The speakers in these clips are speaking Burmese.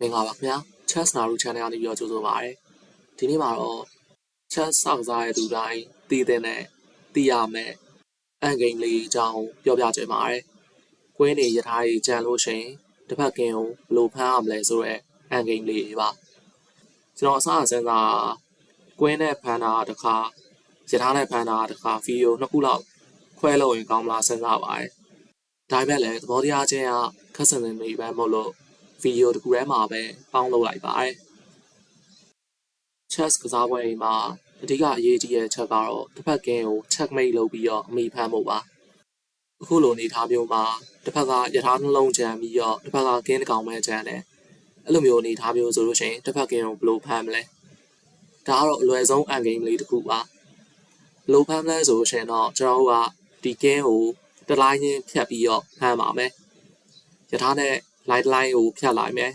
မင်္ဂလာပါခင်ဗျာ Chess Naru Channel ကနေပြီးတော့ကြိုဆိုပါရစေဒီနေ့မှာတော့ Chess စောင့်စားရသူတိုင်းသိတဲ့နဲ့သိရမယ်အန်ဂိမ်းလေးအကြောင်းပြောပြချင်ပါတယ်ကွင်းနေရထားကြီးကြံလို့ရှိရင်တစ်ဖက်ကင်းကိုဘယ်လိုဖမ်းရမလဲဆိုတော့အန်ဂိမ်းလေးပါကျွန်တော်အစအစစဉ်းစားကွင်းနဲ့ဖမ်းတာတစ်ခါရထားနဲ့ဖမ်းတာတစ်ခါဗီဒီယိုနှစ်ခုလောက်ခွဲလို့ရင်ကောင်းမလားစဉ်းစားပါတယ်ဒါပေမဲ့လည်းသဘောတရားချင်းကခက်ဆင်နေနေပဲမဟုတ်လို့ ဗီဒီယိုတစ်ခုထဲမှာပဲပေါင်းလုပ်လိုက်ပါတယ် chess ကစားပွဲမှာအဓိကအရေးကြီးတဲ့ချက်ကတော့တစ်ဖက်ကင်းကို checkmate လုပ်ပြီးတော့အမိဖမ်းဖို့ပါအခုလိုအနေထားမျိုးမှာတစ်ဖက်ကယထာနှလုံးကြံပြီးတော့တစ်ဖက်ကကင်းတစ်ကောင်ပဲကြံတယ်အဲ့လိုမျိုးအနေထားမျိုးဆိုလို့ရှိရင်တစ်ဖက်ကင်းကိုဘယ်လိုဖမ်းမလဲဒါကတော့အလွယ်ဆုံးအန်ဂိမ်းလေးတစ်ခုပါဘယ်လိုဖမ်းမလဲဆိုလို့ရှိရင်တော့ကျွန်တော်တို့ကဒီကင်းကိုတလိုင်းချင်းဖြတ်ပြီးတော့ဖမ်းပါမယ်ယထာနဲ့ line line ကိုဖြတ်လိုက်မယ်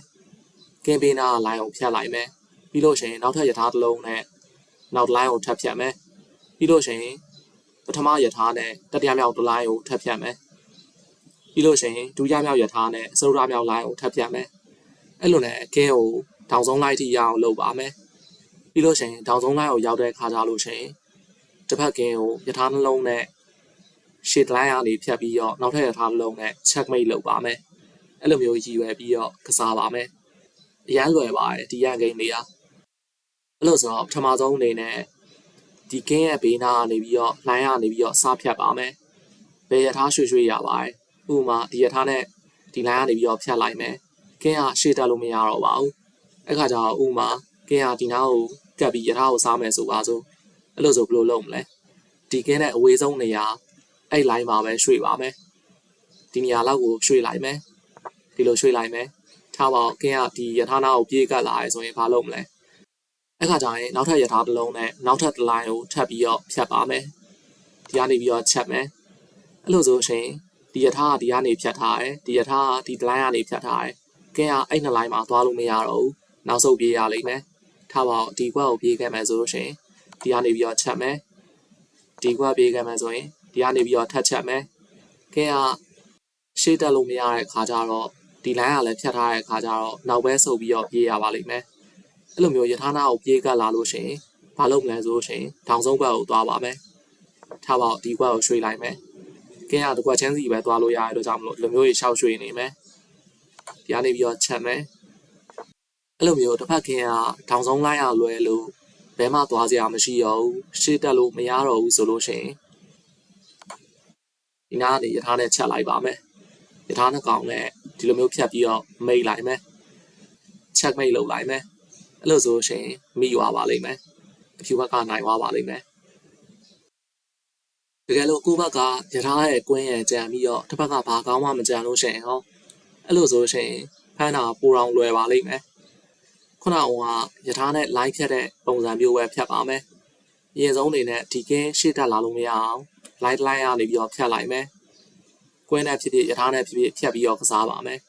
ကင်ပင်းနာ line ကိုဖြတ်လိုက်မယ်ပြီးလို့ရှိရင်နောက်ထပ်ယထာတစ်လုံးနဲ့နောက် line ကိုထပ်ဖြတ်မယ်ပြီးလို့ရှိရင်ပထမယထာနဲ့တတိယမြောက်တစ် line ကိုထပ်ဖြတ်မယ်ပြီးလို့ရှိရင်ဒုတိယမြောက်ယထာနဲ့စတုတ္ထမြောက် line ကိုထပ်ဖြတ်မယ်အဲ့လိုနဲ့ကင်းကိုတောင်ဆုံး line ထိရအောင်လုပ်ပါမယ်ပြီးလို့ရှိရင်တောင်ဆုံး line ကိုရောက်တဲ့ခါကြလို့ရှိရင်တစ်ဖက်ကင်းကိုယထာနှလုံးနဲ့ရှေ့ line ကနေဖြတ်ပြီးတော့နောက်ထပ်ယထာနှလုံးနဲ့ checkmate လုပ်ပါမယ် အဲ့လိုမျိုးရည်ရွယ်ပြီးတော့ကစားပါမယ်။အရန်လွယ်ပါတယ်ဒီရန်ဂိမ်းလေးอ่ะအဲ့လိုဆိုတော့ပထမဆုံးအနေနဲ့ဒီကင်းရဲ့ဘေးနားကနေပြီးတော့လိုင်းကနေပြီးတော့စားဖြတ်ပါမယ်။ဘယ်ရထားရွှေရွှေရပါတယ်။ဥပမာဒီရထားနဲ့ဒီလိုင်းကနေပြီးတော့ဖြတ်လိုက်မယ်။ကင်းကရှေ့တက်လို့မရတော့ပါဘူး။အဲ့ခါကျတော့ဥပမာကင်းကဒီနားကိုကပ်ပြီးရထားကိုစားမယ်ဆိုပါစို့။အဲ့လိုဆိုဘယ်လိုလုပ်မလဲ။ဒီကင်းနဲ့အဝေးဆုံးနေရာအဲ့လိုင်းမှာပဲရွှေ့ပါမယ်။ဒီနေရာလောက်ကိုရွှေ့လိုက်မယ်။ ဒီလိုရွှေ့လိုက်မယ်ထားပါအောင်ကင်းကဒီယထာနာကိုပြေးကပ်လာရဲဆိုရင်ဘာလုပ်မလဲအဲ့ခါကျရင်နောက်ထပ်ယထာတစ်လုံးနဲ့နောက်ထပ်တစ်လိုင်းကိုထပ်ပြီးတော့ဖြတ်ပါမယ်ဒီကနေပြီးတော့ချက်မယ်အဲ့လိုဆိုရှင်ဒီယထာကဒီကနေဖြတ်ထားတယ်ဒီယထာကဒီတစ်လိုင်းကနေဖြတ်ထားတယ်ကင်းကအဲ့နှစ်လိုင်းမှာသွားလို့မရတော့ဘူးနောက်ဆုတ်ပြေးရလိမ့်မယ်ထားပါအောင်ဒီကွက်ကိုပြေးခဲ့မယ်ဆိုလို့ရှင်ဒီကနေပြီးတော့ချက်မယ်ဒီကွက်ပြေးခဲ့မယ်ဆိုရင်ဒီကနေပြီးတော့ထပ်ချက်မယ်ကင်းကရှေ့တက်လို့မရတဲ့ခါကျတော့ ဒီ line ကလည်းဖြတ်ထားတဲ့ခါကျတော့နောက်ပဲဆုပ်ပြီးတော့ပြေးရပါလိမ့်မယ်အဲ့လိုမျိုးယထာနာကိုပြေးကပ်လာလို့ရှိရင်ဘာလုပ်မလဲဆိုလို့ရှိရင်ထောင်ဆုံးဘက်ကိုသွားပါမယ်ထားပါဒီဘက်ကိုရွှေ့လိုက်မယ်ကင်းရတကွက်ချင်းစီပဲသွားလို့ရတဲ့အတွက်ကြောင့်မလို့ဒီလိုမျိုးကြီးရှောက်ရွှေ့နေမယ်ဒီကနေပြီးတော့ချက်မယ်အဲ့လိုမျိုးတစ်ဖက်ကင်းကထောင်ဆုံးလိုက်ရလွယ်လို့ဘဲမှသွားစရာမရှိတော့ဘူးရှေ့တက်လို့မရတော့ဘူးဆိုလို့ရှိရင်ဒီနားကနေယထာနဲ့ချက်လိုက်ပါမယ်ယထာနှစ်ကောင်နဲ့ ဒီလိုမျိုးဖြတ်ပြီးတော့မိတ်လိုက်မယ် check မိတ်လုပ်လိုက်မယ်အဲ့လိုဆိုရှင်မိသွားပါလိမ့်မယ်အဖြူဘက်ကနိုင်သွားပါလိမ့်မယ်တကယ်လို့ကိုယ့်ဘက်ကယထာရဲ့ကွင်းရဲ့ကြံပြီးတော့တစ်ဘက်ကဘာကောင်းမှမကြံလို့ရှင်ဟောအဲ့လိုဆိုရှင်ဖမ်းတာပူအောင်လွယ်ပါလိမ့်မယ်ခုနကယထာနဲ့ line ဖြတ်တဲ့ပုံစံမျိုးပဲဖြတ်ပါမယ်အရင်ဆုံးအနေနဲ့ဒီကင်းရှေ့တက်လာလို့မရအောင် line line ကနေပြီးတော့ဖြတ်လိုက်မယ် ကွင်းနဲ့ဖြစ်ဖြစ်ရထားနဲ့ဖြစ်ဖြစ်ဖြတ်ပြီးတော့ကစားပါမယ်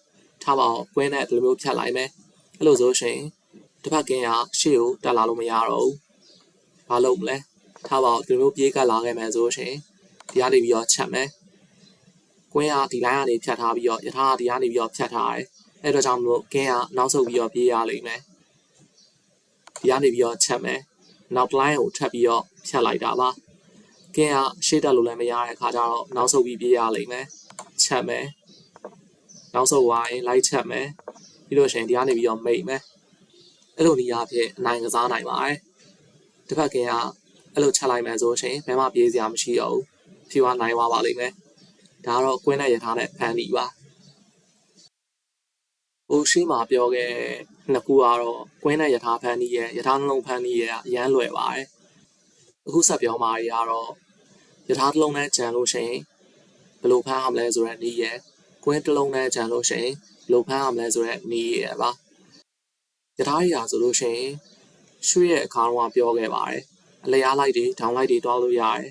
ထားပါအောင်ကွင်းနဲ့ဒီလိုမျိုးဖြတ်လိုက်မယ်အဲ့လိုဆိုရှင်တစ်ဖက်ကင်းကရှေ့ကိုတက်လာလို့မရတော့ဘူးဘာလုပ်မလဲထားပါအောင်ဒီလိုမျိုးပြေးကပ်လာခဲ့မယ်ဆိုရှင်ဒီကနေပြီးတော့ချက်မယ်ကွင်းကဒီ line ကနေဖြတ်ထားပြီးတော့ရထားကဒီကနေပြီးတော့ဖြတ်ထားတယ်အဲ့တော့ကြောင့်မလို့ကင်းကနောက်ဆုတ်ပြီးတော့ပြေးရလိမ့်မယ်ဒီကနေပြီးတော့ချက်မယ်နောက် line ကိုထပ်ပြီးတော့ဖြတ်လိုက်တာပါကင်းကရှေ့တက်လို့လည်းမရတဲ့အခါကျတော့နောက်ဆုတ်ပြီးပြေးရလိမ့်မယ် ချက်မယ်နောက်ဆုံးဝိုင်းလိုက်ချက်မယ်ပြီးလို့ရှိရင်ဒီကနေပြီးတော့မိတ်မယ်အဲ့လိုနေရာဖြစ်အနိုင်ကစားနိုင်ပါတယ်တစ်ဖက်ကင်းကအဲ့လိုချက်လိုက်မယ်ဆိုရှင်ဘယ်မှပြေးစရာမရှိတော့ဘူးဖြူကနိုင်သွားပါလိမ့်မယ်ဒါကတော့ကွင်းနဲ့ရထားနဲ့ဖန်တီပါဟိုရှိမှပြောခဲ့နှစ်ခုကတော့ကွင်းနဲ့ရထားဖန်တီရဲ့ရထားနှလုံးဖန်တီရဲ့အရန်လွယ်ပါတယ်အခုဆက်ပြောမှာတွေကတော့ရထားတစ်လုံးနဲ့ကြံလို့ရှိရင် ဘယ်လိုဖမ်းရမလဲဆိုတဲ့နည်းရယ်ကွင်းတစ်လုံးနဲ့ကြံလို့ရှိရင်ဘယ်လိုဖမ်းရမလဲဆိုတဲ့နည်းရယ်ပါယထာရီရာဆိုလို့ရှိရင်ရွှေရဲ့အခါတော့ပြောခဲ့ပါတယ်အလျားလိုက်တွေဒေါင်းလိုက်တွေတွားလို့ရတယ်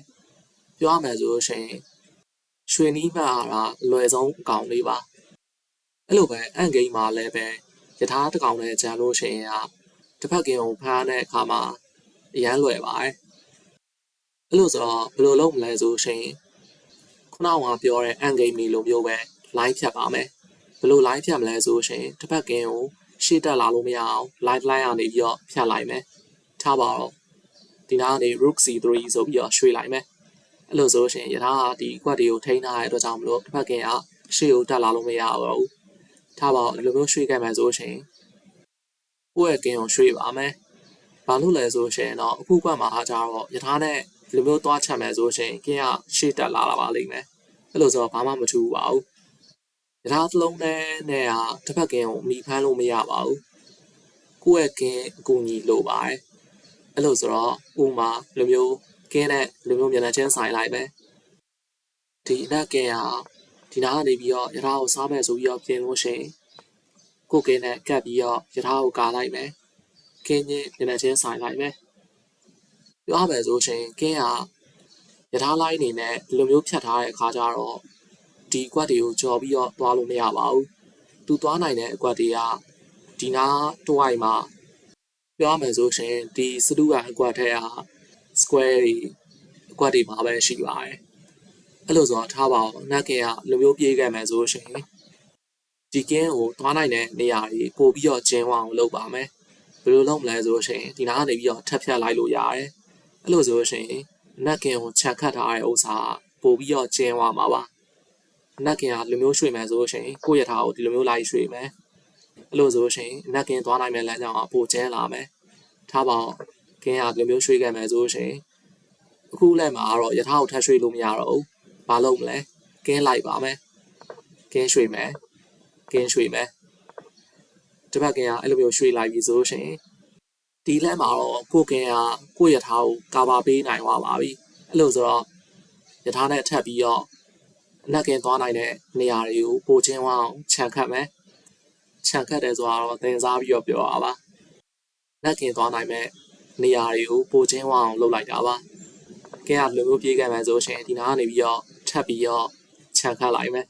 ပြောရမယ်ဆိုလို့ရှိရင်ရွှေနီးမှတ်ဟာအလွယ်ဆုံးအကောင်လေးပါအဲ့လိုပဲအန်ဂိမ်းမှာလည်းပဲယထာတစ်ကောင်နဲ့ကြံလို့ရှိရင်ကတစ်ဖက်ကင်းကိုဖမ်းတဲ့အခါမှာအရန်လွယ်ပါတယ်အဲ့လိုဆိုတော့ဘယ်လိုလုပ်မလဲဆိုရှင် ခုနကပြောတဲ့အန်ဂိမ်းမီလိုမျိုးပဲ line ဖြတ်ပါမယ်ဘယ်လို line ဖြတ်မလဲဆိုရှင်တစ်ဖက်ကင်းကိုရှေ့တက်လာလို့မရအောင် live line ကနေပြီးတော့ဖြတ်လိုက်မယ်ထားပါတော့ဒီနားကနေ rook c3 ဆိုပြီးတော့ရွှေ့လိုက်မယ်အဲ့လိုဆိုရှင်ယထာကဒီကွက်တွေကိုထိန်းထားတဲ့အတွက်ကြောင့်မလို့တစ်ဖက်ကင်ကရှေ့ကိုတက်လာလို့မရတော့ဘူးထားပါတော့ဒီလိုမျိုးရွှေ့ခဲ့မယ်ဆိုရှင်ကိုယ့်ရဲ့ကင်ကိုရွှေ့ပါမယ်ဘာလို့လဲဆိုရှင်တော့အခုကွက်မှာအားကြတော့ယထာနဲ့ ဒီလိုမျိုးသွားချက်မယ်ဆိုရှင်ကင်ကရှေ့တက်လာတာပါလိမ့်မယ်အဲ့လိုဆိုတော့ဘာမှမထူးပါဘူးယထာသလုံးနဲ့နဲ့ဟာတစ်ဖက်ကင်ကိုမိဖမ်းလို့မရပါဘူးကိုယ့်ရဲ့ကင်အကူညီလိုပါတယ်အဲ့လိုဆိုတော့ဥမာလိုမျိုးကင်းနဲ့လိုမျိုးမျက်နှာချင်းဆိုင်လိုက်ပဲဒီအနက်ကင်းဟာဒီနားကနေပြီးတော့ရထားကိုစားမယ်ဆိုပြီးတော့ပြင်လို့ရှိရင်ကိုကင်းနဲ့ကပ်ပြီးတော့ရထားကိုကာလိုက်မယ်ကင်းချင်းမျက်နှာချင်းဆိုင်လိုက်မယ် ပြောရမယ်ဆိုရှင်ကင်းဟာရထားလိုင်းအနေနဲ့ဒီလိုမျိုးဖြတ်ထားတဲ့အခါကျတော့ဒီကွက်တွေကိုကြော်ပြီးတော့သွားလို့မရပါဘူးသူသွားနိုင်တဲ့အကွက်တွေကဒီနားတွိုင်းမှာပြောရမယ်ဆိုရှင်ဒီစတူကအကွက်ထဲက square တွေအကွက်တွေမှာပဲရှိပါတယ်အဲ့လိုဆိုတော့ထားပါအောင်နက်ကင်ကလူမျိုးပြေးခဲ့မယ်ဆိုရှင်ဒီကင်းကိုသွားနိုင်တဲ့နေရာကြီးပို့ပြီးတော့ကျင်းဝအောင်လုပ်ပါမယ်ဘယ်လိုလုပ်မလဲဆိုရှင်ဒီနားကနေပြီးတော့ထပ်ဖြတ်လိုက်လို့ရတယ် အဲ့လိုဆိုရှင်နက်ကင်ကိုချက်ခတ်ထားတဲ့ဥစ္စာပို့ပြီးတော့ကျင်းဝမှာပါနက်ကင်ကလူမျိုးရွှေ့မယ်ဆိုရှင်ကိုယ့်ရထားကိုဒီလိုမျိုးလိုက်ရွှေ့မယ်အဲ့လိုဆိုရှင်နက်ကင်သွားနိုင်မယ့်လမ်းကြောင်းကပိုကျင်းလာမယ်ထားပါအောင်ကင်းရဒီလိုမျိုးရွှေ့ခဲ့မယ်ဆိုရှင်အခုလည်းမှာတော့ယထာကိုထပ်ရွှေ့လို့မရတော့ဘူးဘာလုပ်မလဲကင်းလိုက်ပါမယ်ကင်းရွှေ့မယ်ကင်းရွှေ့မယ်တစ်ဖက်ကင်းကအဲ့လိုမျိုးရွှေ့လိုက်ပြီဆိုရှင် ဒီလမ်းမှာတော့ကိုကင်းကကိုယထာကိုကာဘာပေးနိုင်သွားပါပြီအဲ့လိုဆိုတော့ယထာနဲ့ထပ်ပြီးတော့အနက်ကင်းသွားနိုင်တဲ့နေရာတွေကိုပိုချင်းဝအောင်ခြံခတ်မယ်ခြံခတ်တယ်ဆိုတော့သင်စားပြီးတော့ပြောရပါနက်ကင်းသွားနိုင်မဲ့နေရာတွေကိုပိုချင်းဝအောင်လုပ်လိုက်တာပါကဲကလူမျိုးပြေးခဲ့မယ်ဆိုရှင်ဒီနားကနေပြီးတော့ထပ်ပြီးတော့ခြံခတ်လိုက်မယ်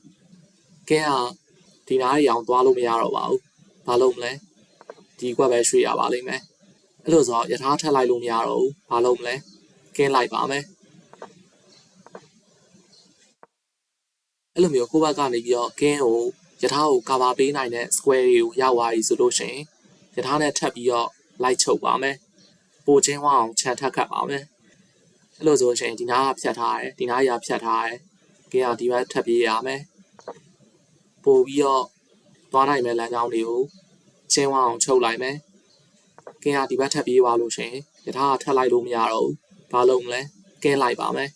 ကဲကဒီနားရီအောင်သွားလို့မရတော့ပါဘူးဘာလုပ်မလဲဒီကွက်ပဲရွှေ့ရပါလိမ့်မယ် အဲ့လိုဆိုတော့ယထာထက်လိုက်လို့မရတော့ဘူးဘာလုပ်မလဲကင်းလိုက်ပါမယ်အဲ့လိုမျိုးကိုဘက်ကနေပြီးတော့ကင်းကိုယထာကိုကာဗာပေးနိုင်တဲ့ square တွေကိုရောက်သွားပြီဆိုလို့ရှင်ယထာနဲ့ထပ်ပြီးတော့လိုက်ချုပ်ပါမယ်ပိုချင်းဝအောင်ခြံထက်ခတ်ပါမယ်အဲ့လိုဆိုရှင်ဒီနားကဖြတ်ထားတယ်ဒီနားရာဖြတ်ထားတယ်ကင်းကဒီဘက်ထပ်ပြေးရမယ်ပို့ပြီးတော့သွားနိုင်မဲ့လမ်းကြောင်းတွေကိုချင်းဝအောင်ချုပ်လိုက်မယ် ကင်းကဒီဘက်ထပ်ပြေးသွားလို့ရှင်ယထာကထပ်လိုက်လို့မရတော့ဘူးဘာလုပ်မလဲကင်းလိုက်ပါမယ်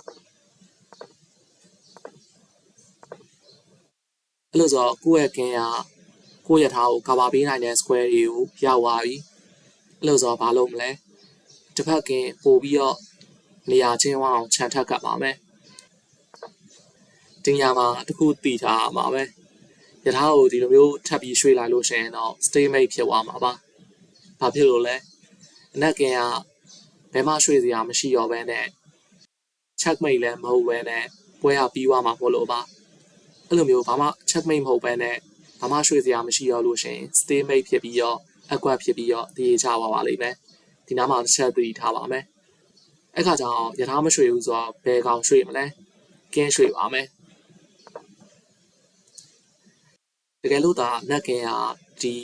အဲ့လိုဆိုတော့ကိုယ့်ရဲ့ကင်းကကိုယ့်ရထားကိုကဘာပေးနိုင်တဲ့ square တွေကိုရောက်သွားပြီအဲ့လိုဆိုတော့ဘာလုပ်မလဲတစ်ဖက်ကင်းပို့ပြီးတော့နေရာချင်းဝအောင်ခြံထက်ကပ်ပါမယ်တင်ရမှာတခုတည်ထားမှာပဲရထားကိုဒီလိုမျိုးထပ်ပြီးရွှေ့လိုက်လို့ရှိရင်တော့ stalemate ဖြစ်သွားမှာပါ ဘာဖြစ်လို့လဲအနက်ကင်းကဘယ်မှရွှေ့စရာမရှိတော့ဘဲနဲ့ checkmate လည်းမဟုတ်ဘဲနဲ့ပွဲကပြီးသွားမှာမဟုတ်လို့ပါအဲ့လိုမျိုးဘာမှ checkmate မဟုတ်ဘဲနဲ့ဘာမှရွှေ့စရာမရှိတော့လို့ရှိရင် stalemate ဖြစ်ပြီးတော့အကွက်ဖြစ်ပြီးတော့တည်ချပါပါလိမ့်မယ်ဒီနားမှာတစ်ချက်သတိထားပါမယ်အဲ့ခါကျတော့ယထာမရွှေဘူးဆိုတော့ဘယ်ကောင်ရွှေမလဲကင်းရွှေပါမယ်တကယ်လို့ဒါနက်ကင်းကဒီ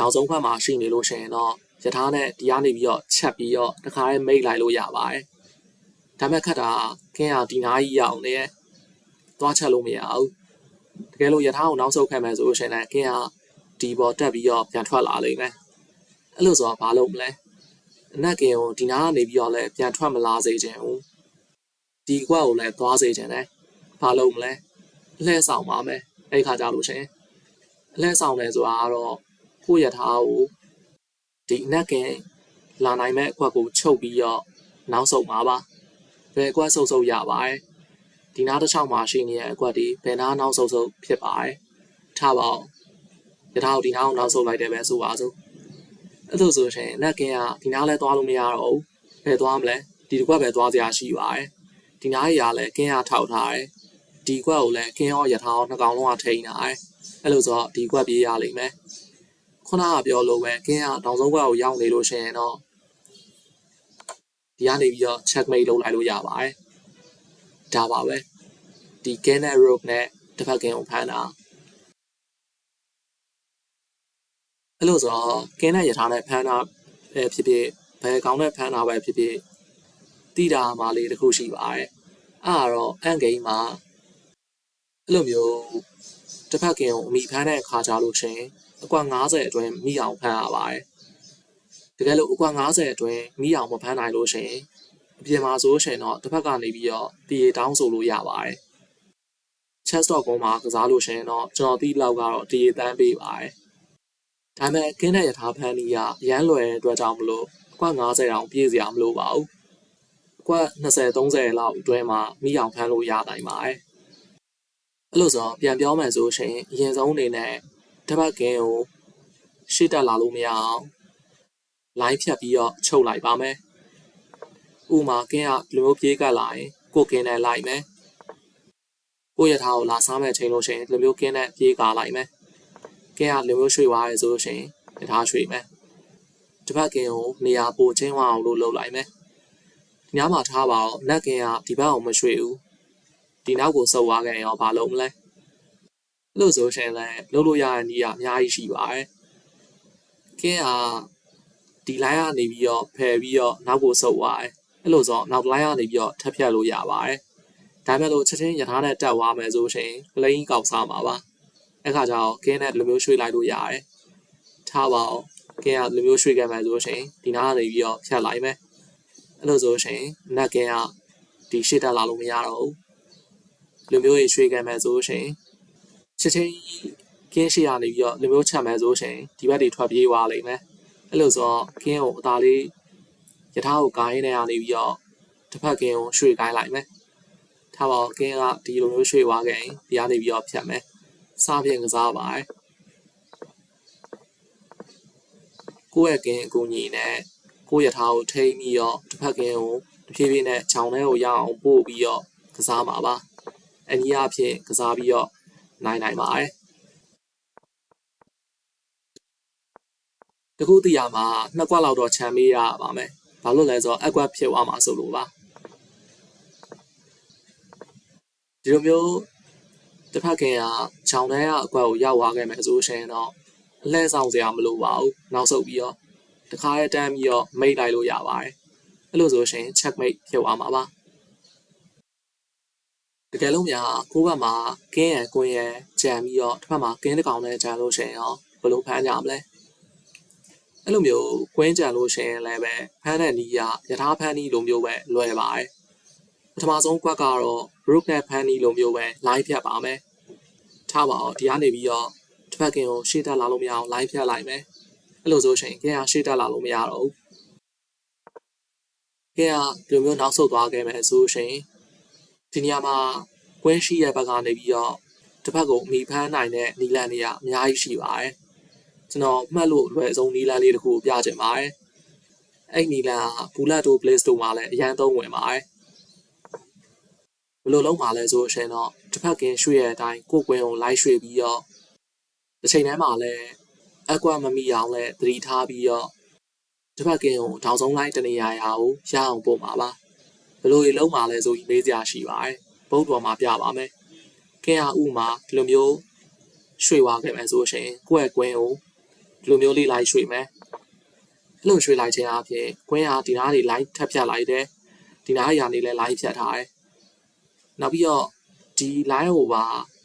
တောင်ဆုံးဘက်မှာရှိနေလို့ရှိရင်တော့ယထာနဲ့ဒီကနေပြီးတော့ချက်ပြီးတော့တခါလေးမိတ်လိုက်လို့ရပါတယ်ဒါမဲ့ခက်တာကင်းကဒီနားကြီးရအောင်နေသွားချက်လို့မရဘူးတကယ်လို့ယထာကိုနောက်ဆုတ်ခဲ့မယ်ဆိုလို့ရှိရင်လည်းကင်းကဒီပေါ်တက်ပြီးတော့ပြန်ထွက်လာလိမ့်မယ်အဲ့လိုဆိုတော့ဘာလုပ်မလဲအနက်ကင်ကိုဒီနားကနေပြီးတော့လည်းပြန်ထွက်မလာစေချင်ဘူးဒီကွက်ကိုလည်းသွားစေချင်တယ်ဘာလုပ်မလဲလှည့်ဆောင်ပါမယ်အဲ့ခါကြလို့ရှင်လှည့်ဆောင်တယ်ဆိုတာကတော့ ကိုယ့်ရထားကိုဒီအနက်ကင်လာနိုင်မဲ့အကွက်ကိုချုပ်ပြီးတော့နောက်ဆုတ်ပါပါဘယ်အကွက်ဆုပ်ဆုပ်ရပါတယ်ဒီနားတစ်ချောင်းမှာရှိနေတဲ့အကွက်ဒီဘယ်နားနောက်ဆုပ်ဆုပ်ဖြစ်ပါတယ်ထားပါအောင်ရထားကိုဒီနားကိုနောက်ဆုပ်လိုက်တယ်ပဲဆိုပါစို့အဲ့လိုဆိုရှင်လက်ကင်းကဒီနားလဲသွားလို့မရတော့ဘူးဘယ်သွားမလဲဒီတစ်ခွက်ပဲသွားစရာရှိပါတယ်ဒီနားကြီးကလည်းကင်းကထောက်ထားတယ်ဒီခွက်ကိုလည်းကင်းရောရထားရောနှစ်ကောင်လုံးကထိန်းထားတယ်အဲ့လိုဆိုတော့ဒီခွက်ပြေးရလိမ့်မယ် ခုနကပြောလို့ပဲကင်းကတောင်ဆုံးခွက်ကိုရောက်နေလို့ရှင်တော့ဒီကနေပြီးတော့ checkmate လုပ်လိုက်လို့ရပါတယ်ဒါပါပဲဒီ Kenneth Rook နဲ့တစ်ဖက်ကင်းကိုဖမ်းတာအဲ့လိုဆိုတော့ကင်းတဲ့ယထာနဲ့ဖမ်းတာပဲဖြစ်ဖြစ်ဘယ်ကောင်းတဲ့ဖမ်းတာပဲဖြစ်ဖြစ်တိတာမာလေးတစ်ခုရှိပါတယ်အဲ့ဒါတော့အန်ဂိမ်းမှာအဲ့လိုမျိုးတစ်ဖက်ကင်းကိုအမိဖမ်းတဲ့အခါကြလို့ရှင် အကွာ90အတွင်းမိအောင်ဖမ်းရပါတယ်တကယ်လို့အကွာ90အတွင်းမိအောင်မဖမ်းနိုင်လို့ရှင်အပြင်မှာဆိုရှင်တော့တစ်ဖက်ကနေပြီးတော့ပြေတောင်းဆိုလို့ရပါတယ် chess dot com မှာကစားလို့ရှင်တော့ကျွန်တော်တီးလောက်ကတော့တည်တန်းပေးပါတယ်ဒါပေမဲ့ကင်းတဲ့ယထာဖန်ကြီးကရမ်းလွယ်တဲ့အတွက်ကြောင့်မလို့အကွက်90တောင်ပြည့်စရာမလိုပါဘူးအကွက်20 30လောက်အတွင်းမှာမိအောင်ဖမ်းလို့ရနိုင်ပါတယ်အဲ့လိုဆိုတော့ပြန်ပြောမှဆိုရှင်အရင်ဆုံးအနေနဲ့ တစ်ပတ်ကင်းကိုရှေ့တက်လာလို့မရအောင် line ဖြတ်ပြီးတော့ချုပ်လိုက်ပါမယ်ဥမာကင်းကလူမျိုးပြေးကပ်လာရင်ကိုကင်းနဲ့လိုက်မယ်ကိုရထားကိုလာစားမဲ့ချိန်လို့ရှိရင်လူမျိုးကင်းနဲ့ပြေးကားလိုက်မယ်ကင်းကလူမျိုးရွှေ့သွားရဲဆိုလို့ရှိရင်ရထားရွှေ့မယ်တစ်ပတ်ကင်းကိုနေရာပိုချင်းဝအောင်လို့လုပ်လိုက်မယ်ဒီနားမှာထားပါတော့နက်ကင်းကဒီဘက်အောင်မရွှေ့ဘူးဒီနောက်ကိုစုပ်သွားခဲ့ရင်ရောဘာလုပ်မလဲအဲ့ လိုဆိုရှင်လည်းလုပ်လို့ရတဲ့နေရာအများကြီးရှိပါတယ်ကင်းကဒီ line ကနေပြီးတော့ဖယ်ပြီးတော့နောက်ကိုစုပ်သွားတယ်အဲ့လိုဆိုနောက် line ကနေပြီးတော့ထပ်ဖြတ်လို့ရပါတယ်ဒါမဲ့လို့ချက်ချင်းရထားနဲ့တက်သွားမယ်ဆိုရှင် plane ကောက်စားမှာပါအဲ့ခါကျတော့ကင်းနဲ့လူမျိုးရွှေ့လိုက်လို့ရတယ်ထားပါအောင်ကင်းကလူမျိုးရွှေ့ခဲ့မယ်ဆိုရှင်ဒီနားကနေပြီးတော့ဖြတ်လိုက်မယ်အဲ့လိုဆိုရှင်နက်ကင်းကဒီရှေ့တက်လာလို့မရတော့ဘူးလူမျိုးကြီးရွှေ့ခဲ့မယ်ဆိုရှင် ချက်ချင်းကင်းရှေ့ကနေပြီးတော့လူမျိုးချက်မယ်ဆိုရှင်ဒီဘက်တွေထွက်ပြေးသွားလိမ့်မယ်အဲ့လိုဆိုတော့ကင်းကိုအသာလေးယထာကိုကိုင်းနေရနေပြီးတော့တစ်ဖက်ကင်းကိုရွှေ့ကိုင်းလိုက်မယ်ထားပါတော့ကင်းကဒီလိုမျိုးရွှေ့သွားခဲ့ရင်ဒီကနေပြီးတော့ဖြတ်မယ်စားပြင်ကစားပါတယ်ကိုယ့်ရဲ့ကင်းအကူညီနဲ့ကိုယ့်ရထားကိုထိမ့်ပြီးတော့တစ်ဖက်ကင်းကိုတဖြည်းဖြည်းနဲ့ခြောင်ထဲကိုရအောင်ပို့ပြီးတော့ကစားမှာပါအနည်းအားဖြင့်ကစားပြီးတော့ နိုင်နိုင်ပါတယ်တခုတည်းရမှာနှစ်ကွက်လောက်တော့ခြံပေးရပါမယ်ဘာလို့လဲဆိုတော့အကွက်ဖြစ်သွားမှာဆိုလို့ပါဒီလိုမျိုးတစ်ဖက်ကင်ကခြောင်ထဲကအကွက်ကိုရောက်သွားခဲ့မယ်ဆိုရှင်တော့အလဲဆောင်စရာမလိုပါဘူးနောက်ဆုတ်ပြီးတော့တခါရဲတန်းပြီးတော့မိတ်လိုက်လို့ရပါတယ်အဲ့လိုဆိုရှင် checkmate ဖြစ်သွားမှာပါ တကယ်လို့များကိုယ့်ဘက်မှာကင်းရယ်ကွင်းရယ်ကြံပြီးတော့တစ်ဖက်မှာကင်းတစ်ကောင်နဲ့ကြံလို့ရှင်ရောဘယ်လိုဖမ်းကြမလဲအဲ့လိုမျိုးကွင်းကြံလို့ရှင်လည်းပဲဖမ်းတဲ့နီးရယထာဖမ်းနီးလိုမျိုးပဲလွယ်ပါတယ်ပထမဆုံးကွက်ကတော့ rook နဲ့ဖမ်းနီးလိုမျိုးပဲ line ဖြတ်ပါမယ်ထားပါတော့ဒီကနေပြီးတော့တစ်ဖက်ကင်ကိုရှေ့တက်လာလို့မရအောင် line ဖြတ်လိုက်မယ်အဲ့လိုဆိုရှင်ကင်ကရှေ့တက်လာလို့မရတော့ဘူးကင်ကဒီလိုမျိုးနောက်ဆုတ်သွားခဲ့မယ်ဆိုရှင် ဒီနေရာမှာကွင်းရှိရဲ့ဘက်ကနေပြီးတော့တစ်ဖက်ကိုမိဖမ်းနိုင်တဲ့နီလန်တွေကအများကြီးရှိပါတယ်ကျွန်တော်မှတ်လို့အလွယ်ဆုံးနီလန်လေးတစ်ခုပြချင်ပါတယ်အဲ့နီလန်ကဘူလက်တို play store မှာလည်းအရန်သုံးဝင်ပါတယ်ဘယ်လိုလုံးမှာလဲဆိုရှင်တော့တစ်ဖက်ကင်းရွှေ့ရဲ့အတိုင်းကိုကွင်းကိုလိုက်ရွှေ့ပြီးတော့တစ်ချိန်တည်းမှာလည်းအကွာမမီအောင်လဲသတိထားပြီးတော့တစ်ဖက်ကင်းကိုတောင်ဆုံးလိုက်တနေရာရာကိုရအောင်ပို့မှာပါ ဘယ်လိုရေလုံးမှာလဲဆိုပြီးမေးစရာရှိပါတယ်ဘုတ်တော်မှာပြပါမယ်ကင်းဟာဥမှာဒီလိုမျိုးရွှေ့သွားခဲ့မယ်ဆိုရှင်ကိုယ့်ရဲ့ကွင်းကိုဒီလိုမျိုးလေးလိုက်ရွှေ့မယ်အဲ့လိုရွှေ့လိုက်ခြင်းအပြင်ကွင်းဟာဒီနားလေးလိုက်ထပ်ဖြတ်လိုက်တယ်ဒီနားရာနေလဲလိုက်ဖြတ်ထားတယ်နောက်ပြီးတော့ဒီ line ကိုပါ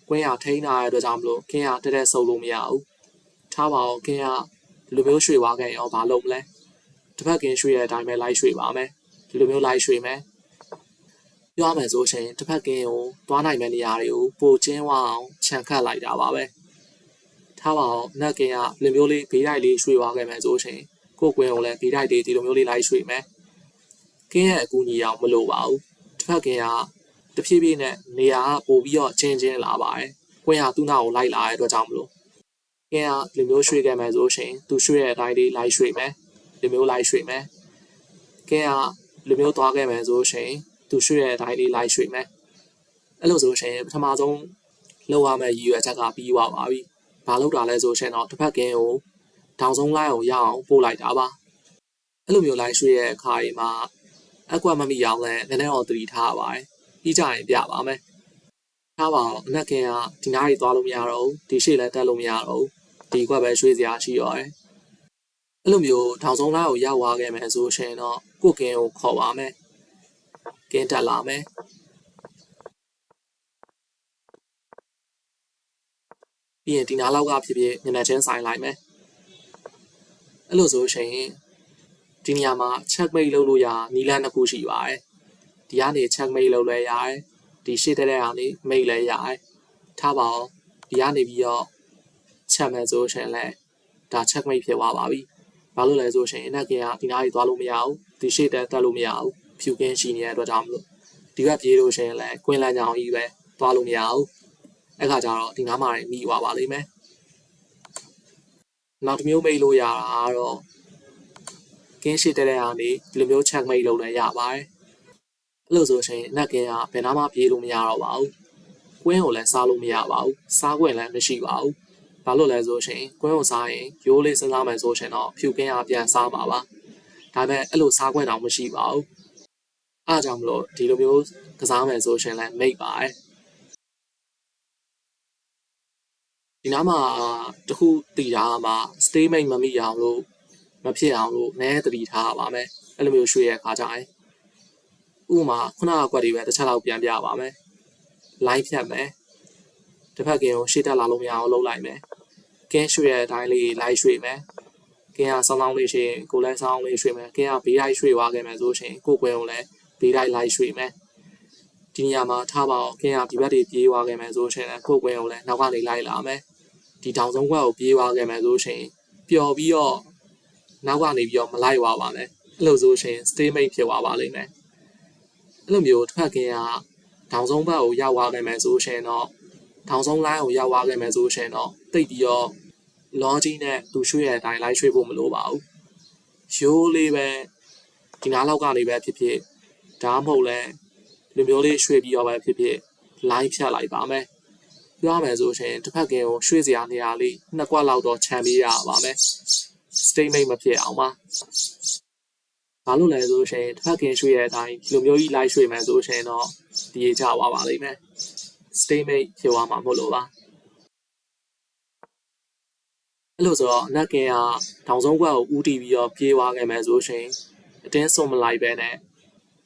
ကွင်းရထိန်းထားရတဲ့အတွက်ကြောင့်မလို့ခင်းရတက်တက်ဆုပ်လို့မရဘူးထားပါအောင်ခင်းရဒီလိုမျိုးရွှေ့သွားခဲ့ရင်ရောဘာလုပ်မလဲတစ်ဖက်ကင်းရွှေ့ရတဲ့အတိုင်းပဲလိုက်ရွှေ့ပါမယ်ဒီလိုမျိုးလိုက်ရွှေ့မယ် ပြောမယ်ဆိုရှင်တစ်ဖက်ကင်းကိုသွားနိုင်မယ့်နေရာတွေကိုပိုကျင်းဝအောင်ခြံခတ်လိုက်တာပါပဲထားပါအောင်နက်ကင်းကလူမျိုးလေးဘေးတိုက်လေးရွှေ့သွားခဲ့မယ်ဆိုရှင်ကိုကွင်းကိုလည်းဘေးတိုက်တွေဒီလိုမျိုးလေးလိုက်ရွှေ့မယ်ကင်းရဲ့အကူအညီအောင်မလိုပါဘူးတစ်ဖက်ကင်းကတဖြည်းဖြည်းနဲ့နေရာကပို့ပြီးတော့ချင်းချင်းလာပါတယ်။ကွင်းဟာသူ့နောက်ကိုလိုက်လာတဲ့အတွက်ကြောင့်မလို့ကင်းဟာလူမျိုးရွှေ့ခဲ့မယ်ဆိုရှင်သူရွှေ့တဲ့အတိုင်းလေးလိုက်ရွှေ့မယ်။လူမျိုးလိုက်ရွှေ့မယ်။ကင်းဟာလူမျိုးသွားခဲ့မယ်ဆိုရှင် သူရွှေ့တဲ့အတိုင်းလေးလိုက်ရွှေ့မယ်။အဲ့လိုဆိုရှင်ပထမဆုံးလောက်ရမယ့်ရည်ရွယ်ချက်ကပြီးသွားပါပြီ။ဘာလို့တာလဲဆိုရှင်တော့တစ်ဖက်ကင်းကိုတောင်ဆုံးလိုက်အောင်ရအောင်ပို့လိုက်တာပါ။အဲ့လိုမျိုးလိုက်ရွှေ့ရဲ့အခါတွေမှာအကွက်မမိအောင်လည်းနည်းနည်းတော့သတိထားပါတယ်။ပြီးကြရင်ပြပါမယ်။ထားပါအောင်အနက်ကင်ကဒီနားကြီးသွားလို့မရတော့ဘူးဒီရှေ့လည်းတက်လို့မရတော့ဘူးဒီကွက်ပဲရွှေ့စရာရှိရောတယ်အဲ့လိုမျိုးထောင်ဆုံးလားကိုရောက်သွားခဲ့မယ်ဆိုရှင်တော့ကိုကင်းကိုခေါ်ပါမယ် ကင်းတက်လာမယ်ပြီးရင်ဒီနားလောက်ကဖြစ်ဖြစ်ညနေချင်းဆိုင်လိုက်မယ်အဲ့လိုဆိုရှင်ဒီနေရာမှာ check mate လုပ်လို့ရနီလန်းတစ်ခုရှိပါတယ်ဒီကနေ check mate လုပ်လဲရတယ်ဒီရှေ့တဲ့တဲ့ကနေ mate လဲရတယ်ထားပါအောင်ဒီကနေပြီးတော့ချက်မယ်ဆိုရှင်လဲဒါ check mate ဖြစ်သွားပါပြီဘာလို့လဲဆိုရှင်အနက်ကင်းကဒီနားကြီးသွားလို့မရဘူးဒီရှေ့တဲ့တက်လို့မရဘူး ဖြူကင်းရှိနေတဲ့အတွက်ကြောင့်မလို့ဒီဘက်ပြေးလို့ရှင်လဲကွင်းလန်းကြောင်ကြီးပဲသွားလို့မရဘူးအဲ့ခါကျတော့ဒီနားမှာမိသွားပါလိမ့်မယ်နောက်တစ်မျိုးမိတ်လို့ရတာကတော့ကင်းရှိတဲ့တဲ့အားနေဒီလိုမျိုး check မိတ်လုပ်လည်းရပါတယ်အဲ့လိုဆိုရှင်အနက်ကင်းကဘယ်နားမှပြေးလို့မရတော့ပါဘူးကွင်းကိုလည်းစားလို့မရပါဘူးစားခွင့်လည်းမရှိပါဘူးဘာလို့လဲဆိုရှင်ကွင်းကိုစားရင်ရိုးလေးစဉ်းစားမယ်ဆိုရှင်တော့ဖြူကင်းအားပြန်စားပါပါဒါပေမဲ့အဲ့လိုစားခွင့်တော့မရှိပါဘူး အားကြောင့်မလို့ဒီလိုမျိုးကစားမယ်ဆိုရှင်လည်းမိတ်ပါတယ်ဒီနားမှာတခုတည်တာမှာ statement မမိအောင်လို့မဖြစ်အောင်လို့နည်းသတိထားပါမယ်အဲ့လိုမျိုးရွှေ့ရခါကြရင်ဥပမာခုနကကွက်တွေပဲတစ်ချက်လောက်ပြန်ပြပါမယ် line ဖြတ်မယ်တစ်ဖက်ကင်းကိုရှေ့တက်လာလို့မရအောင်လုပ်လိုက်မယ်ကင်းရွှေ့ရတဲ့အတိုင်းလေး line ရွှေ့မယ်ကင်းကဆောင်းဆောင်းလေးရှင်ကိုလည်းဆောင်းလေးရွှေ့မယ်ကင်းကဘေးလိုက်ရွှေ့သွားခဲ့မယ်ဆိုရှင်ကိုကွယ်ကိုလည်း ဘေးလိုက်လိုက်ရွှေ့မယ်ဒီနေရာမှာထားပါအောင်ကင်းကဒီဘက်တွေပြေးသွားခဲ့မယ်ဆိုရှင်လည်းကိုကွယ်ကိုလည်းနောက်ကနေလိုက်လာမယ်ဒီတောင်ဆုံးကွက်ကိုပြေးသွားခဲ့မယ်ဆိုရှင်ပျော်ပြီးတော့နောက်ကနေပြီးတော့မလိုက်သွားပါနဲ့အဲ့လိုဆိုရှင် statement ဖြစ်သွားပါလိမ့်မယ်အဲ့လိုမျိုးတစ်ဖက်ကင်းကတောင်ဆုံးဘက်ကိုရောက်သွားခဲ့မယ်ဆိုရှင်တော့တောင်ဆုံး line ကိုရောက်သွားခဲ့မယ်ဆိုရှင်တော့တိတ်ပြီးတော့ logic နဲ့သူရွှေ့ရတဲ့အတိုင်းလိုက်ရွှေ့ဖို့မလိုပါဘူးရိုးလေးပဲဒီနားလောက်ကနေပဲဖြစ်ဖြစ် ဒါမှမဟုတ်လဲလူမျိုးလေးရွှေ့ပြီးတော့ပဲဖြစ်ဖြစ် line ဖြတ်လိုက်ပါမယ်ပြောရမယ်ဆိုရှင်တစ်ဖက်ကင်းကိုရွှေ့စရာနေရာလေးနှစ်ကွက်လောက်တော့ခြံပေးရပါမယ် statement မဖြစ်အောင်ပါဘာလို့လဲဆိုရှင်တစ်ဖက်ကင်းရွှေ့ရတဲ့အတိုင်းဒီလိုမျိုးကြီး line ရွှေ့မယ်ဆိုရှင်တော့ဒီရကြပါပါလိမ့်မယ် statement ဖြစ်သွားမှာမဟုတ်လို့ပါအဲ့လိုဆိုတော့အနက်ကင်းကတောင်ဆုံးကွက်ကိုဦးတည်ပြီးတော့ပြေးသွားခဲ့မယ်ဆိုရှင်အတင်းဆုံးမလိုက်ပဲနဲ့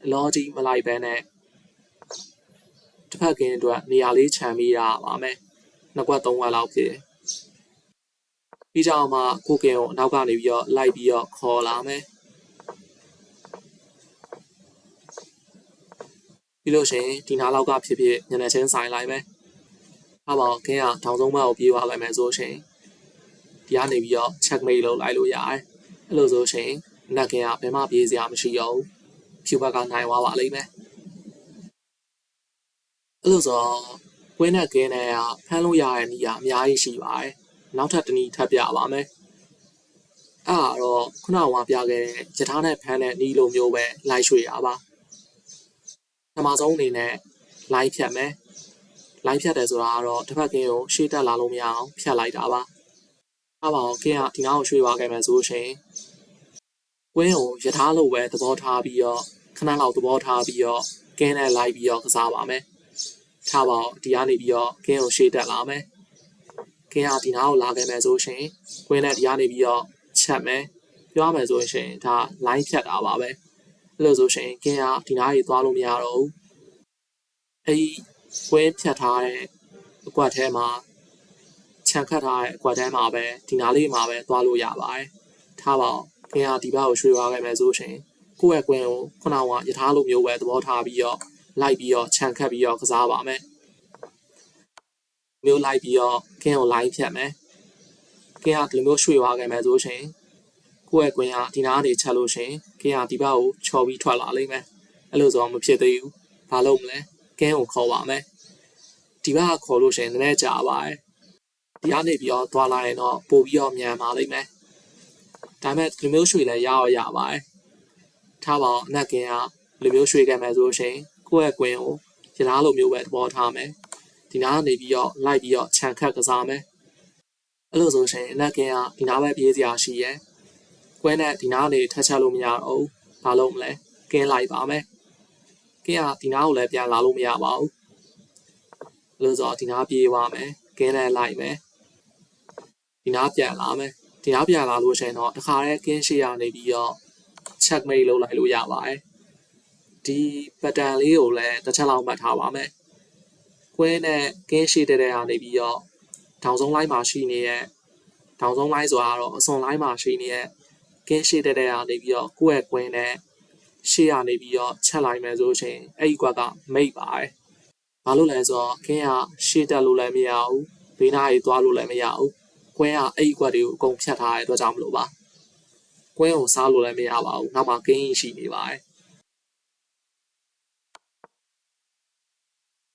အလောကြီးမလိုက်ပဲနဲ့တစ်ဖက်ကင်းအတွက်နေရာလေးခြံပြီးရပါမယ်နှစ်ကွက်သုံးကွက်လောက်ဖြစ်ပြီးကြအောင်မှကိုကင်ကိုအနောက်ကနေပြီးတော့လိုက်ပြီးတော့ခေါ်လာမယ်ပြီးလို့ရှိရင်ဒီနားလောက်ကဖြစ်ဖြစ်ညနေချင်းဆိုင်လိုက်မယ်။ဟာပါကင်းကထောင်ဆုံးဘက်ကိုပြေးသွားလိုက်မယ်ဆိုရှင်ဒီကနေပြီးတော့ check mate လုပ်လိုက်လို့ရတယ်။အဲ့လိုဆိုရှင်နက်ကင်းကဘယ်မှပြေးစရာမရှိတော့ဘူး။ ဖြူဘက်ကနိုင်သွားပါလိမ့်မယ်။အဲ့လိုဆိုဝင်းနဲ့ကင်းနဲ့ကဖမ်းလို့ရတဲ့နေရာအများကြီးရှိပါတယ်။နောက်ထပ်တစ်နည်းထပ်ပြပါမယ်။အဲ့ဒါတော့ခုနကပြခဲ့တဲ့ယထာနဲ့ဖမ်းတဲ့နီးလိုမျိုးပဲလိုက်ရွှေ့ရပါ။ပထမဆုံးအနေနဲ့ line ဖြတ်မယ် line ဖြတ်တယ်ဆိုတာကတော့တစ်ဖက်ကင်းကိုရှေ့တက်လာလို့မရအောင်ဖြတ်လိုက်တာပါအားပါအောင်ကင်းကဒီနားကိုရွှေ့သွားခဲ့မယ်ဆိုရှင် ကွင်းကိုယထာလို့ပဲသဘောထားပြီးတော့ခဏလောက်သဘောထားပြီးတော့ကင်းနဲ့လိုက်ပြီးတော့ကစားပါမယ်ထားပါအောင်ဒီကနေပြီးတော့ကင်းကိုရှေ့တက်လာမယ်ကင်းကဒီနားကိုလာခဲ့မယ်ဆိုရှင်ကွင်းနဲ့ဒီကနေပြီးတော့ချက်မယ်ပြောရမယ်ဆိုရင်ဒါ line ဖြတ်တာပါပဲအဲ့လိုဆိုရှင်ကင်းကဒီနားကြီးသွားလို့မရတော့ဘူးအဲ့ဒီကွဲဖြတ်ထားတဲ့အကွက်ထဲမှာခြံခတ်ထားတဲ့အကွက်ထဲမှာပဲဒီနားလေးမှာပဲသွားလို့ရပါတယ်ထားပါအောင် ကင်းကဒီဘက်ကိုရွှေ့သွားခဲ့မယ်ဆိုရှင်ကိုယ့်ရဲ့ကွင်းကိုခုနကယထာလိုမျိုးပဲသဘောထားပြီးတော့လိုက်ပြီးတော့ခြံခတ်ပြီးတော့ကစားပါမယ်မျိုးလိုက်ပြီးတော့ကင်းကိုလိုင်းဖြတ်မယ်ကင်းကဒီလိုမျိုးရွှေ့သွားခဲ့မယ်ဆိုရှင်ကိုယ့်ရဲ့ကွင်းကဒီနားကနေချက်လို့ရှင်ကင်းကဒီဘက်ကိုချော်ပြီးထွက်လာလိမ့်မယ်အဲ့လိုဆိုတော့မဖြစ်သေးဘူးဘာလို့မလဲကင်းကိုခေါ်ပါမယ်ဒီဘက်ကခေါ်လို့ရှင်နည်းနည်းကြာပါတယ်ဒီကနေပြီးတော့သွားလာရင်တော့ပို့ပြီးတော့မြန်ပါလိမ့်မယ် ဒါပေမဲ့လူမျိုးရွှေလည်းရအောင်ရပါတယ်ထားပါအောင်အနက်ကင်းကလူမျိုးရွှေခဲ့မယ်ဆိုရှင်ကိုယ့်ရဲ့ကွင်းကိုရလားလိုမျိုးပဲသဘောထားမယ်ဒီနားကနေပြီးတော့လိုက်ပြီးတော့ခြံခတ်ကစားမယ်အဲ့လိုဆိုရှင်အနက်ကင်းကဒီနားပဲပြေးစရာရှိရဲ့ကွဲနဲ့ဒီနားကနေထက်ချက်လို့မရတော့ဘူးဘာလို့မလဲကင်းလိုက်ပါမယ်ကင်းကဒီနားကိုလည်းပြန်လာလို့မရပါဘူးလို့ဆိုတော့ဒီနားပြေးသွားမယ်ကင်းနဲ့လိုက်မယ်ဒီနားပြန်လာမယ် ဒီနောက်ပြန်လာလို့ရှိရင်တော့တခါတည်းကင်းရှိရနေပြီးတော့ check mate လုပ်လိုက်လို့ရပါတယ်ဒီ pattern လေးကိုလည်းတစ်ချက်လောက်မှတ်ထားပါမယ်ကွင်းနဲ့ကင်းရှိတဲ့တဲ့ဟာနေပြီးတော့ထောင်ဆုံးလိုက်မှာရှိနေတဲ့ထောင်ဆုံးလိုက်ဆိုတာကတော့အစွန်လိုက်မှာရှိနေတဲ့ကင်းရှိတဲ့တဲ့ဟာနေပြီးတော့ကိုယ့်ရဲ့ကွင်းနဲ့ရှေ့ရနေပြီးတော့ချက်လိုက်မယ်ဆိုရှင်အဲ့ဒီကွက်ကမိတ်ပါတယ်ဘာလို့လဲဆိုတော့ကင်းကရှေ့တက်လို့လည်းမရဘူးဘေးနားကြီးသွားလို့လည်းမရဘူး ကွင်းကအဲ့ဒီကွက်တွေကိုအကုန်ဖြတ်ထားတဲ့အတွက်ကြောင့်မလို့ပါကွင်းကိုစားလို့လည်းမရပါဘူးနောက်မှကင်းရှိနေပါတယ်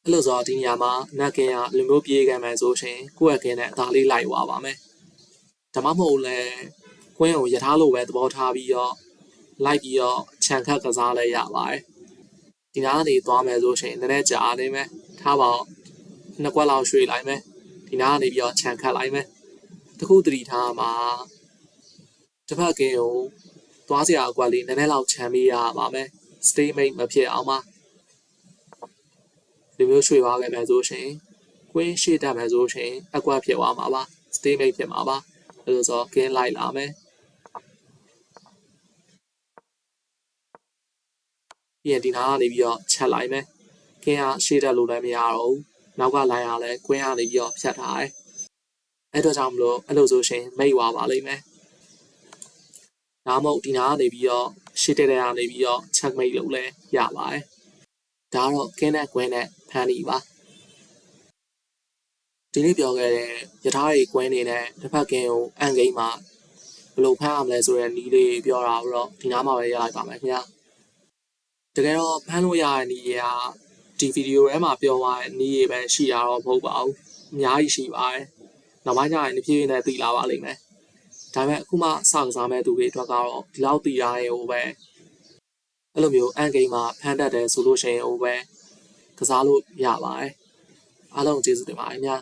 အဲ့လိုဆိုတော့ဒီနေရာမှာနက်ကင်းကလူမျိုးပြေးခံမယ်ဆိုရှင်ကိုယ့်ရဲ့ကင်းနဲ့အသာလေးလိုက်သွားပါမယ်ဒါမှမဟုတ်လဲကွင်းကိုရထားလို့ပဲသဘောထားပြီးတော့လိုက်ပြီးတော့ခြံခတ်ကစားလဲရပါတယ်ဒီနားကနေသွားမယ်ဆိုရှင်နည်းနည်းကြာနေမယ်ထားပါတော့နှစ်ကွက်လောက်ရွှေ့လိုက်မယ်ဒီနားကနေပြီးတော့ခြံခတ်လိုက်မယ်တ ခုတတိထားမှာတစ်ဖက်ကင်းကိုသွားစရာအကွက်လေးနည်းနည်းလောက်ခြံပေးရပါမယ် stay mate မဖြစ်အောင်ပါဒီမျိုးရွှေ့သွားခဲ့မယ်ဆိုရှင်ကွင်းရှေ့တက်မယ်ဆိုရှင်အကွက်ဖြစ်သွားမှာပါ stay mate ဖြစ်မှာပါအဲလိုဆိုကင်းလိုက်လာမယ်ပြီးရင်ဒီနားကနေပြီးတော့ချက်လိုက်မယ်ကင်းကရှေ့တက်လို့လည်းမရတော့ဘူးနောက်ကလိုင်းရလဲကွင်းကနေပြီးတော့ဖြတ်ထားတယ် အဲ့တော့ကြောင့်မလို့အဲ့လိုဆိုရှင်မိတ်သွားပါလိမ့်မယ်ဒါမှမဟုတ်ဒီနားကနေပြီးတော့ရှေ့တက်တဲ့ကနေပြီးတော့ check mate လုပ်လဲရပါတယ်ဒါကတော့ကင်းနဲ့ကွင်းနဲ့ဖန်တီပါဒီနေ့ပြောခဲ့တဲ့ယထာတွေကွင်းနေနဲ့တစ်ဖက်ကင်းကိုအန်ဂိမ်းမှာဘယ်လိုဖမ်းရမလဲဆိုတဲ့နီးလေးပြောတာတော့ဒီနားမှာပဲရလိုက်ပါမယ်ခင်ဗျာတကယ်တော့ဖမ်းလို့ရတဲ့နီးတွေကဒီဗီဒီယိုထဲမှာပြောသွားတဲ့နီးတွေပဲရှိတာတော့မဟုတ်ပါဘူးအများကြီးရှိပါတယ် နောက်ပိုင်းကျရင်တစ်ပြေးပြေးနဲ့သိလာပါလိမ့်မယ်ဒါပေမဲ့အခုမှစကစားမဲ့သူတွေအတွက်ကတော့ဒီလောက်သိရတဲ့ဟိုပဲအဲ့လိုမျိုးအန်ဂိမ်းမှာဖမ်းတတ်တယ်ဆိုလို့ရှိရင်ဟိုပဲကစားလို့ရပါတယ်အားလုံးကျေးဇူးတင်ပါတယ်ညာ